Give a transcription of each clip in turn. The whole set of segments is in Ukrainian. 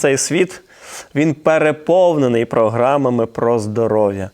цей світ він переповнений програмами про здоров'я.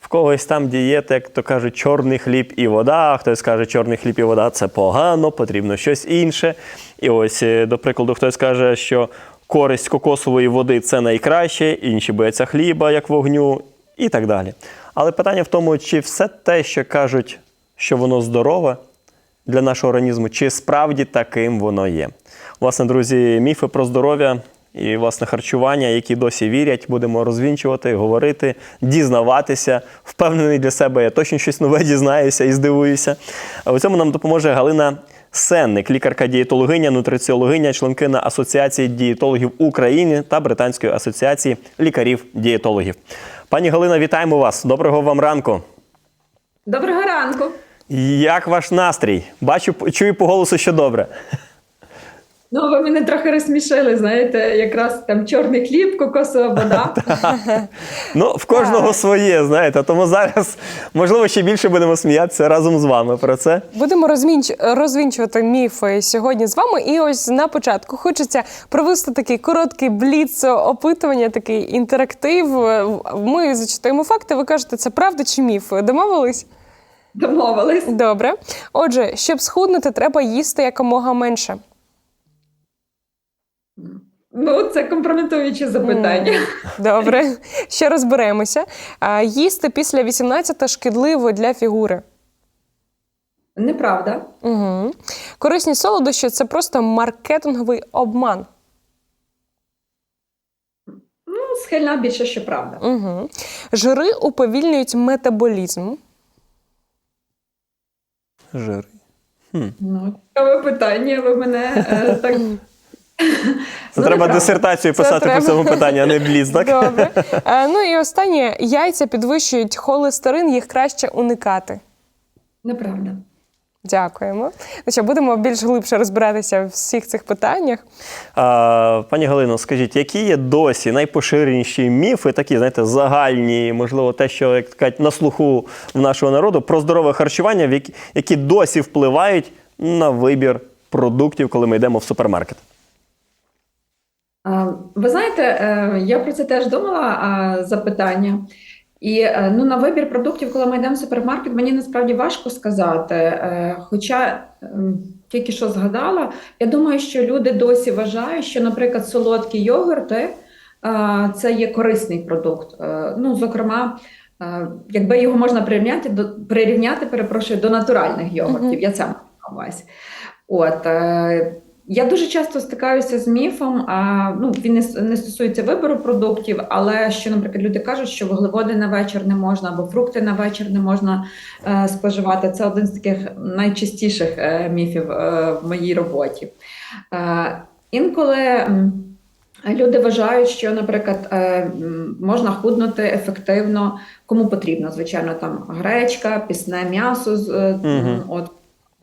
В когось там дієта, як то кажуть, чорний хліб і вода. Хтось каже, чорний хліб і вода це погано, потрібно щось інше. І ось, е, до прикладу, хтось каже, що користь кокосової води це найкраще, інші бояться хліба, як вогню, і так далі. Але питання в тому, чи все те, що кажуть, що воно здорове для нашого організму, чи справді таким воно є. Власне, друзі, міфи про здоров'я і власне харчування, які досі вірять, будемо розвінчувати, говорити, дізнаватися. Впевнений для себе, я точно щось нове дізнаюся і здивуюся. А у цьому нам допоможе Галина Сенник, лікарка-дієтологиня, нутриціологиня, членкиня Асоціації дієтологів України та Британської асоціації лікарів-дієтологів. Пані Галина, вітаємо вас. Доброго вам ранку. Доброго ранку. Як ваш настрій? Бачу, чую по голосу, що добре. Ну, ви мене трохи розсмішили, знаєте, якраз там чорний хліб, кокосова вода. Ну, в кожного своє, знаєте. Тому зараз, можливо, ще більше будемо сміятися разом з вами про це. Будемо розмінч... розвінчувати міфи сьогодні з вами. І ось на початку хочеться провести такий короткий бліц опитування, такий інтерактив. Ми зачитаємо факти. Ви кажете, це правда чи міф? Домовились? Домовились. Добре. Отже, щоб схуднути, треба їсти якомога менше. Ну, це компрометуюче запитання. Добре, ще розберемося. А, їсти після 18 шкідливо для фігури. Неправда. Угу. Корисні солодощі це просто маркетинговий обман. Ну, схильна більше, що правда. Угу. Жири уповільнюють метаболізм. Жир. Ну, цікаве питання. Ви мене е, так. Це Ну, треба дисертацію Це писати треба. по цьому питанню, а не бліц, так? Добре. Е, ну і останнє яйця підвищують холестерин, їх краще уникати. Неправда. Дякуємо. Ну будемо більш глибше розбиратися в всіх цих питаннях. А, пані Галино, скажіть, які є досі найпоширеніші міфи, такі, знаєте, загальні, можливо, те, що як кажуть, на слуху в нашого народу, про здорове харчування, які досі впливають на вибір продуктів, коли ми йдемо в супермаркет? Ви знаєте, е, я про це теж думала запитання. І е, ну, на вибір продуктів, коли ми йдемо в супермаркет, мені насправді важко сказати. Е, Хоча ем, тільки що згадала, я думаю, що люди досі вважають, що, наприклад, солодкі йогурти це є корисний продукт. Ну, зокрема, якби його можна прирівняти до прирівняти, перепрошую, до натуральних йогуртів. Мгм. Я це маю на увазі. От я дуже часто стикаюся з міфом. А ну він не, не стосується вибору продуктів, але що, наприклад, люди кажуть, що вуглеводи на вечір не можна або фрукти на вечір не можна е, споживати. Це один з таких найчастіших е, міфів е, в моїй роботі. Е, інколи. Люди вважають, що, наприклад, е, можна худнути ефективно, кому потрібно, звичайно, там гречка, пісне м'ясо е, от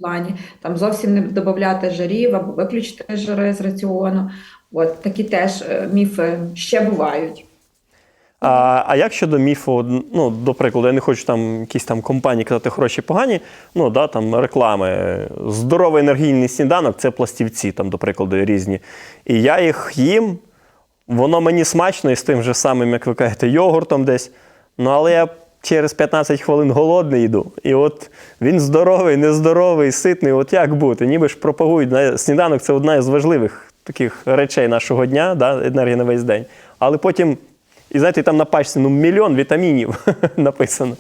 плані там зовсім не додати жирів або виключити жири з раціону. От такі теж е, міфи ще бувають. А, а як щодо міфу, ну, до прикладу, я не хочу там якісь там компанії казати хороші, погані, ну, да, там реклами. Здоровий енергійний сніданок це пластівці, там, до прикладу, різні. І я їх їм, воно мені смачно і з тим же самим, як ви кажете, йогуртом десь. Ну, але я через 15 хвилин голодний йду. І от він здоровий, нездоровий, ситний. От як бути? Ніби ж пропагують. Сніданок це одна із важливих таких речей нашого дня, да, енергія на весь день. Але потім, і знаєте, там на пачці ну, мільйон вітамінів написано.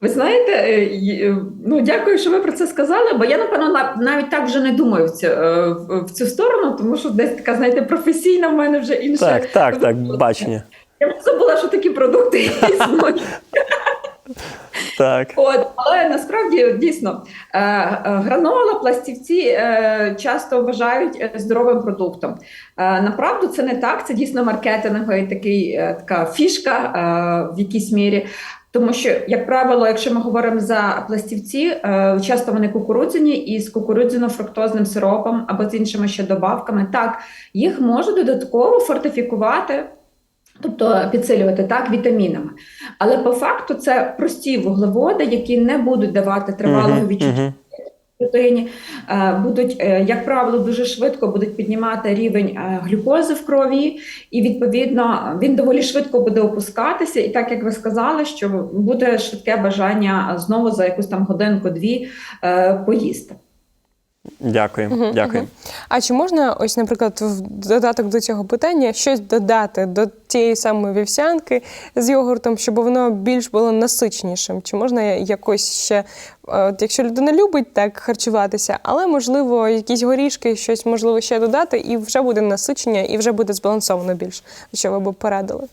Ви знаєте, е, е, ну дякую, що ви про це сказали, бо я напевно навіть так вже не думаю в цю, е, в цю сторону, тому що десь така, знаєте, професійна в мене вже інша. Так, так, так, бачення. Я забула, що такі продукти існують. Так. От, але насправді дійсно е, е, гранола, пластівці е, часто вважають здоровим продуктом. Направду це не так. Це дійсно маркетинговий такий така фішка в якійсь мірі. Тому що, як правило, якщо ми говоримо за пластівці, часто вони кукурудзяні і з кукурудзяно-фруктозним сиропом або з іншими ще добавками. Так, їх можуть додатково фортифікувати. Тобто підсилювати так вітамінами, але по факту це прості вуглеводи, які не будуть давати тривалого відчуття людині, е, будуть, е, як правило, дуже швидко будуть піднімати рівень е, глюкози в крові, і відповідно він доволі швидко буде опускатися. І так як ви сказали, що буде швидке бажання знову за якусь там годинку-дві поїсти. Дякую. Мгм, Дякую. мгм. А чи можна, ось, наприклад, в додаток до цього питання щось додати до тієї самої вівсянки з йогуртом, щоб воно більш було насичнішим? Чи можна якось ще, е, от, якщо людина любить так харчуватися, але можливо якісь горішки, щось можливо ще додати, і вже буде насичення, і вже буде збалансовано більш, що ви б порадили?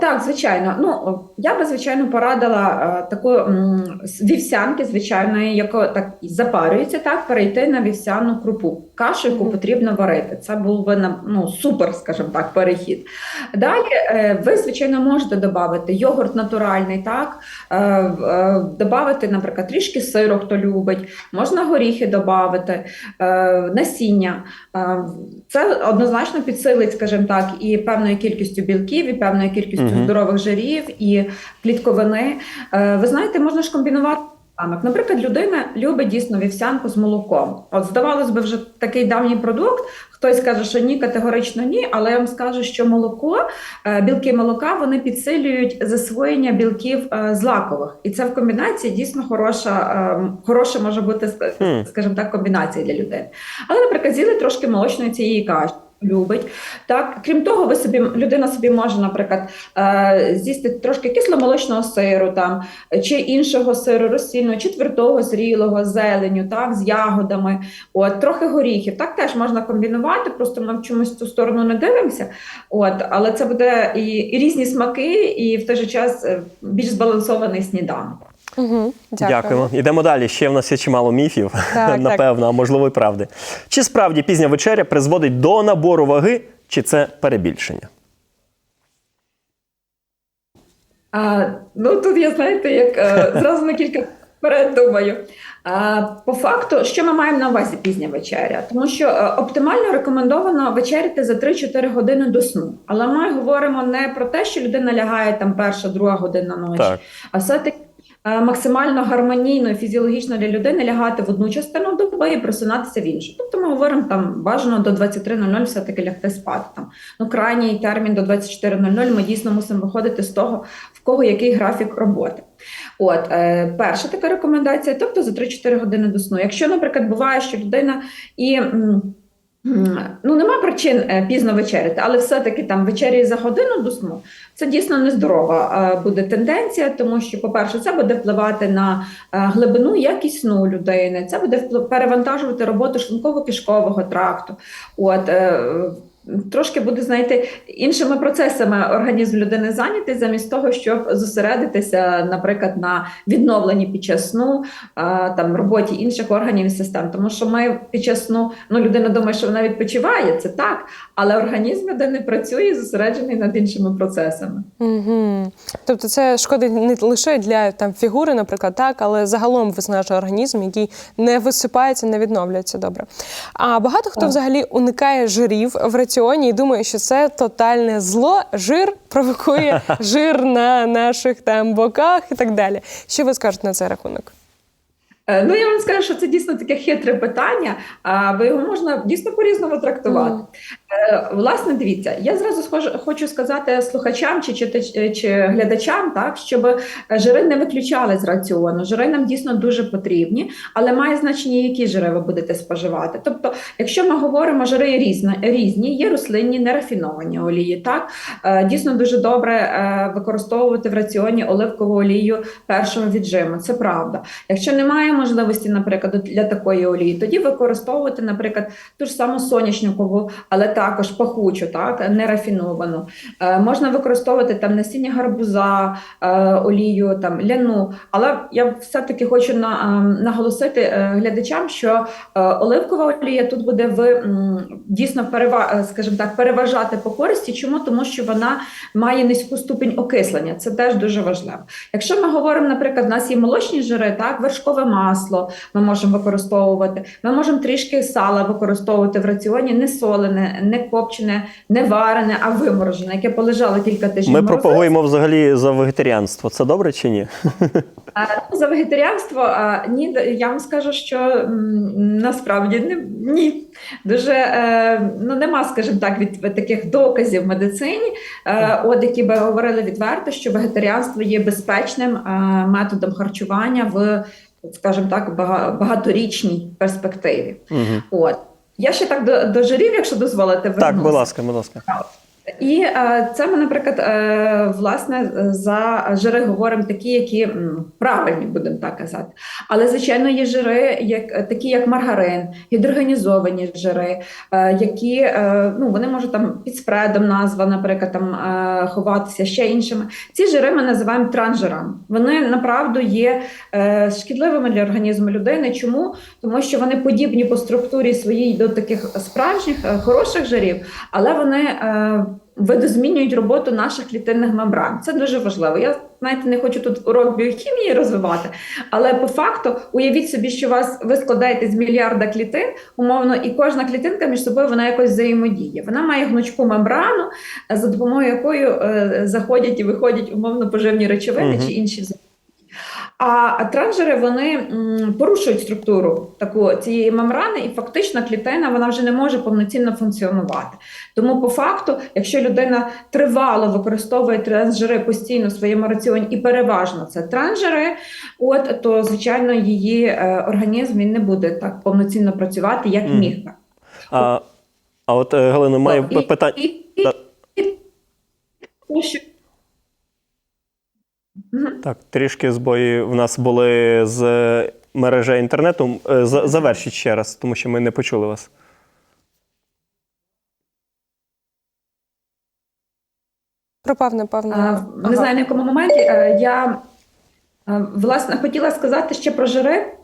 Так, звичайно. Ну я би звичайно порадила такої таку з вівсянки, звичайної, яка так запарюється, так перейти на вівсяну крупу, кашу, яку потрібно варити. Це був би ну, супер, скажімо так, перехід. Далі е, ви, звичайно, можете додати йогурт натуральний, так е, е, додати, наприклад, трішки сиру, хто любить, можна горіхи додати, насіння. Це однозначно підсилить, скажімо так, і певною кількістю білків, і певною кількістю здорових жирів, і клітковини. Ви знаєте, можна ж комбінувати. Ранок. Наприклад, людина любить дійсно вівсянку з молоком. От здавалось би, вже такий давній продукт. Хтось каже, що ні, категорично ні, але я вам скажу, що молоко, е, білки молока вони підсилюють засвоєння білків е, злакових, і це в комбінації дійсно хороша, е, хороша може бути ск- скажімо так, комбінація для людини. Але, наприклад, з'їли трошки молочної цієї каші. Любить так, крім того, ви собі людина собі може, наприклад, е, з'їсти трошки кисломолочного сиру, там чи іншого сиру розсільного, чи твердого, зрілого, зеленю, так, з ягодами, от трохи горіхів. Так теж можна комбінувати. Просто ми в чомусь цю сторону не дивимося. От, але це буде і, і різні смаки, і в той же час е, більш збалансований сніданок. Угу. Дякую. Дякуємо. Ідемо далі. Ще в нас є чимало міфів, Так, напевно, а можливо, і правди. Чи справді пізня вечеря призводить до набору ваги, чи це перебільшення? А, ну тут я знаєте, як е, зразу на кілька вперед думаю. А, по факту, що ми маємо на увазі пізня вечеря? Тому що е, оптимально рекомендовано вечеряти за 3-4 години до сну. Але ми говоримо не про те, що людина лягає там перша, друга година ночі, Так. а все-таки е, максимально гармонійно і фізіологічно для людини лягати в одну частину доби і просинатися в іншу. Тобто ми говоримо там бажано до 23.00 все-таки лягти спати. Там. Ну, крайній термін до 24.00 ми дійсно мусимо виходити з того, в кого який графік роботи. От, е, перша така рекомендація, тобто за 3-4 години до сну. Якщо, наприклад, буває, що людина і. м, Ну, нема причин е, пізно вечеряти, але все-таки там вечеряє за годину до сну. Це дійсно нездорова е, буде тенденція, тому що, по-перше, це буде впливати на е, глибину, якість сну людини. Це буде перевантажувати роботу шлунково-кишкового тракту. От трошки буде, знаєте, іншими процесами організм людини зайнятий, замість того, щоб зосередитися, наприклад, на відновленні під час сну, там роботі інших органів і систем. Тому що ми під час сну, ну людина думає, що вона відпочиває, це так, але організм людини працює зосереджений над іншими процесами. Угу. Тобто це шкодить не лише для там фігури, наприклад, так, але загалом виснажує організм, який не висипається, не відновлюється добре. А багато хто Так. взагалі уникає жирів в раціоні і думає, що це тотальне зло. Жир провокує жир на наших там боках і так далі. Що ви скажете на цей рахунок? Е, Ну, я вам скажу, що це дійсно таке хитре питання, а бо його можна дійсно по-різному трактувати. Е, Власне, дивіться, я зразу хочу сказати слухачам чи, читач- чи глядачам, так щоб е, жири не виключали з раціону. Жири нам дійсно дуже потрібні, але має значення, які жири ви будете споживати. Тобто, якщо ми говоримо, жири різні, різні, є рослинні, нерафіновані олії. Так Е, дійсно дуже добре е, використовувати в раціоні оливкову олію першого віджиму. Це правда. Якщо немає можливості, наприклад, для такої олії, тоді використовувати, наприклад, ту ж саму соняшникову, але також пахучу, так нерафіновану. Е, можна використовувати там насіння гарбуза, е, олію, там ляну. Але я все-таки хочу на, е, наголосити е, глядачам, що е, оливкова олія тут буде в м, дійсно перева, е, скажімо так, переважати по користі. Чому? Тому що вона має низьку ступінь окислення. Це теж дуже важливо. Якщо ми говоримо, наприклад, у нас є молочні жири, так, вершкове масло ми можемо використовувати. Ми можемо трішки сала використовувати в раціоні, не солене, не копчене, не варене, а виморожене, яке полежало кілька тижнів. Ми пропагуємо взагалі за вегетаріанство. Це добре чи ні? А, ну, За вегетаріанство а, ні, я вам скажу, що м, насправді не, ні. Дуже е, ну нема, скажімо так, від, від таких доказів в медицині, е, от які би говорили відверто, що вегетаріанство є безпечним е, методом харчування в, скажімо так, бага- багаторічній перспективі. Угу. От я ще так до, до жирів, якщо дозволите, Так, будь ласка, будь ласка. І це ми, наприклад, е, власне за жири говоримо такі, які правильні, будемо так казати. Але звичайно є жири, як такі, як маргарин, гідрогенізовані жири, е, які е, ну вони можуть там під спредом назва, наприклад, там ховатися ще іншими. Ці жири ми називаємо трансжирами. Вони направду є шкідливими для організму людини. Чому? Тому що вони подібні по структурі своїй до таких справжніх хороших жирів, але вони видозмінюють роботу наших клітинних мембран. Це дуже важливо. Я знаєте, не хочу тут урок біохімії розвивати, але по факту уявіть собі, що вас ви складаєте з мільярда клітин, умовно, і кожна клітинка між собою вона якось взаємодіє. Вона має гнучку мембрану, за допомогою якої е, заходять і виходять умовно поживні речовини угу. чи інші взаємодії. А транжери вони порушують структуру таку цієї мембрани, і фактично клітина вона вже не може повноцінно функціонувати. Тому, по факту, якщо людина тривало використовує трансжири постійно в своєму раціоні, і переважно це трансжири, от то звичайно її е, організм він не буде так повноцінно працювати, як міг би. А, а от е, Галина, має питання. і- і- Та- і- тому що- Мгм. Так, трішки збої в нас були з мережею інтернету. Е, Завершіть ще раз, тому що ми не почули вас. Пропав, напевно. А, Ага. Не знаю на якому моменті. Е, Я е, власне хотіла сказати ще про жири.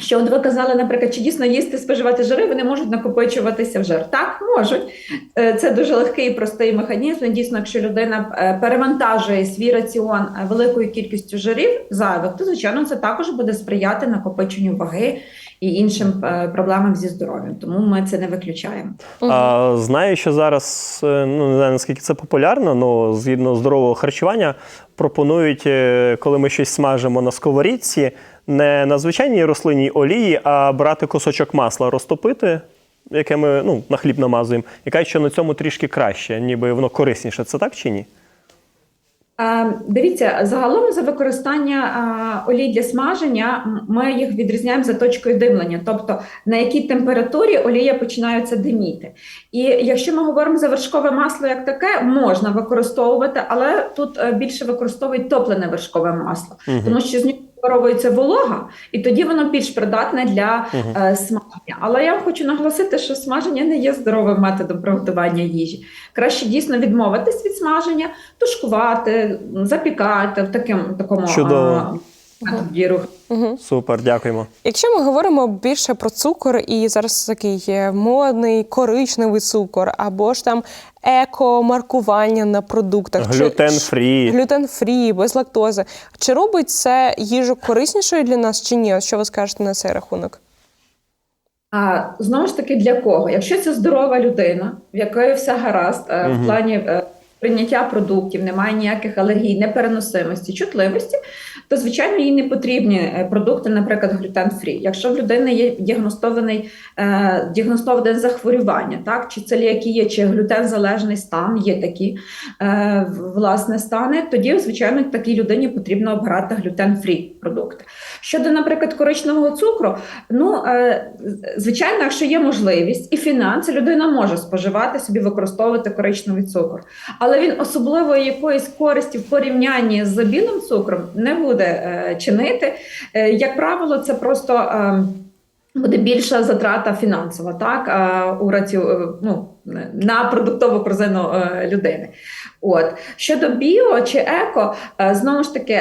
Що от ви казали, наприклад, чи дійсно їсти споживати жири, вони можуть накопичуватися в жир? Так, можуть. Е, Це дуже легкий і простий механізм. Дійсно, якщо людина е, перевантажує свій раціон е, великою кількістю жирів зайвих, то звичайно це також буде сприяти накопиченню ваги і іншим проблемам зі здоров'ям. Тому ми це не виключаємо. А, знаю, що зараз, ну не знаю наскільки це популярно, але згідно здорового харчування пропонують, е, коли ми щось смажимо на сковорідці, не на звичайній рослинній олії, а брати кусочок масла, розтопити, яке ми ну, на хліб намазуємо, кажуть, що на цьому трішки краще, ніби воно корисніше. Це так чи ні? Дивіться, загалом за використання олій для смаження ми їх відрізняємо за точкою димлення, тобто на якій температурі олія починається диміти. І якщо ми говоримо за вершкове масло як таке, можна використовувати, але тут е, більше використовують топлене вершкове масло, тому що з нього випаровується волога, і тоді воно більш придатне для е, смаження. Але я хочу наголосити, що смаження не є здоровим методом приготування їжі. Краще дійсно відмовитись від смаження, тушкувати, запікати в таким такому Чудово. Руху. Мгм. Супер, дякуємо. Якщо ми говоримо більше про цукор, і зараз такий модний коричневий цукор, або ж там еко-маркування на продуктах, Глютен-фрі. глютен-фрі, без лактози. Чи робить це їжу кориснішою для нас чи ні? Що ви скажете на цей рахунок? А знову ж таки, для кого? Якщо це здорова людина, в якої все гаразд Мгм. в плані е, прийняття продуктів, немає ніяких алергій, непереносимості, чутливості, то звичайно їй не потрібні е, продукти, наприклад, глютен-фрі. Якщо в людини є діагностований е, діагностоване захворювання, так чи целіакія, чи глютен-залежний стан, є такі е, власне стани, тоді звичайно такій людині потрібно обирати глютен-фрі продукти. Щодо, наприклад, коричневого цукру, ну е, звичайно, якщо є можливість і фінанси, людина може споживати собі, використовувати коричневий цукор, але він особливої якоїсь користі в порівнянні з білим цукром не буде е, чинити. Е, як правило, це просто. Буде більша затрата фінансова, так у раціо, е, ну, на продуктову корзину людини. От щодо біо чи еко, знову ж таки,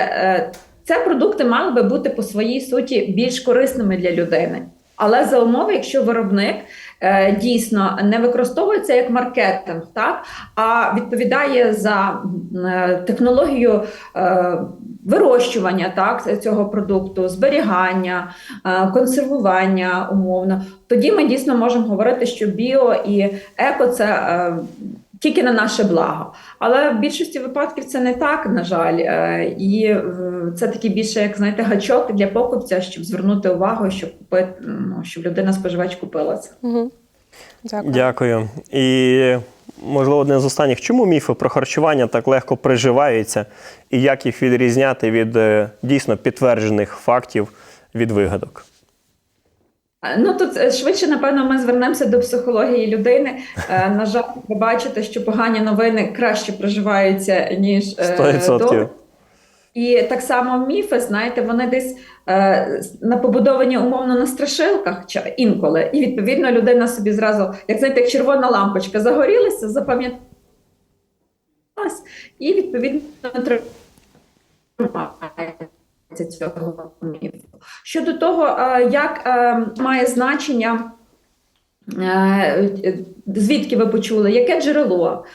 це продукти мали би бути по своїй суті більш корисними для людини. Але за умови, якщо виробник е, дійсно не використовується як маркетинг, так а відповідає за е, технологію е, вирощування так цього продукту, зберігання, е, консервування умовно, тоді ми дійсно можемо говорити, що біо і еко це. е, Тільки на наше благо, але в більшості випадків це не так, на жаль, Е, і це такий більше, як знаєте, гачок для покупця, щоб звернути увагу, щоб купити, ну, щоб людина споживач купила це. Угу. Дякую. Дякую. І можливо, одне з останніх, чому міфи про харчування так легко приживаються, і як їх відрізняти від е, дійсно підтверджених фактів від вигадок? Е, Ну тут е, швидше, напевно, ми звернемося до психології людини. Е, На жаль, ви бачите, що погані новини краще проживаються, ніж е, 100%. добрі. І так само міфи, знаєте, вони десь е, на побудовані умовно на страшилках чи інколи. І відповідно людина собі зразу, як знаєте, як червона лампочка загорілася, запам'яталась, і відповідно тримається цього міфу. Щодо того, е, як е, має значення. Е, Звідки ви почули, яке джерело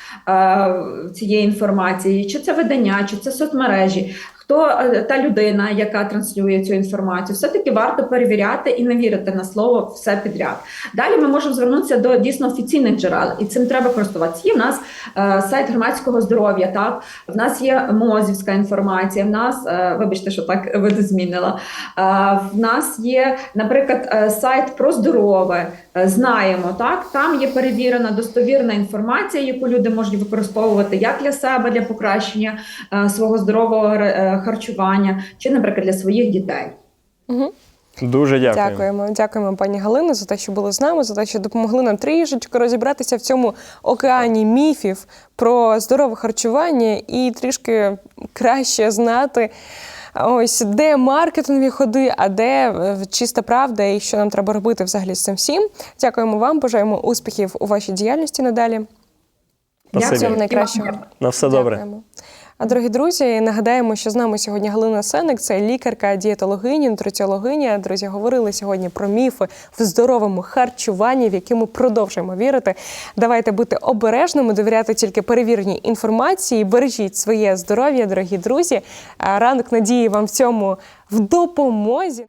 цієї інформації? Чи це видання, чи це соцмережі? Хто е, та людина, яка транслює цю інформацію? Все-таки варто перевіряти і не вірити на слово все підряд. Далі ми можемо звернутися до дійсно офіційних джерел, і цим треба користуватися. Є в нас е, сайт громадського здоров'я. Так в нас є мозівська інформація. В нас, е, вибачте, що так видозмінила. Е, в нас є, наприклад, е, сайт про здорове. Е, Знаємо, так там є перевірена достовірна інформація, яку люди можуть використовувати як для себе для покращення е, свого здорового е, харчування, чи, наприклад, для своїх дітей. Угу. Дуже дякую. Дякуємо, дякуємо, пані Галино, за те, що були з нами, за те, що допомогли нам трішечки розібратися в цьому океані міфів про здорове харчування і трішки краще знати. Ось де маркетингові ходи, а де е, чиста правда, і що нам треба робити взагалі з цим всім. Дякуємо вам, бажаємо успіхів у вашій діяльності надалі. Спасибі. Всього найкращого. На все добре. Дякуємо. А дорогі друзі, нагадаємо, що з нами сьогодні Галина Сеник, це лікарка, дієтологиня, нутриціологиня. Друзі, говорили сьогодні про міфи в здоровому харчуванні, в які ми продовжуємо вірити. Давайте бути обережними, довіряти тільки перевіреній інформації. Бережіть своє здоров'я, дорогі друзі. Ранок надії вам в цьому в допомозі.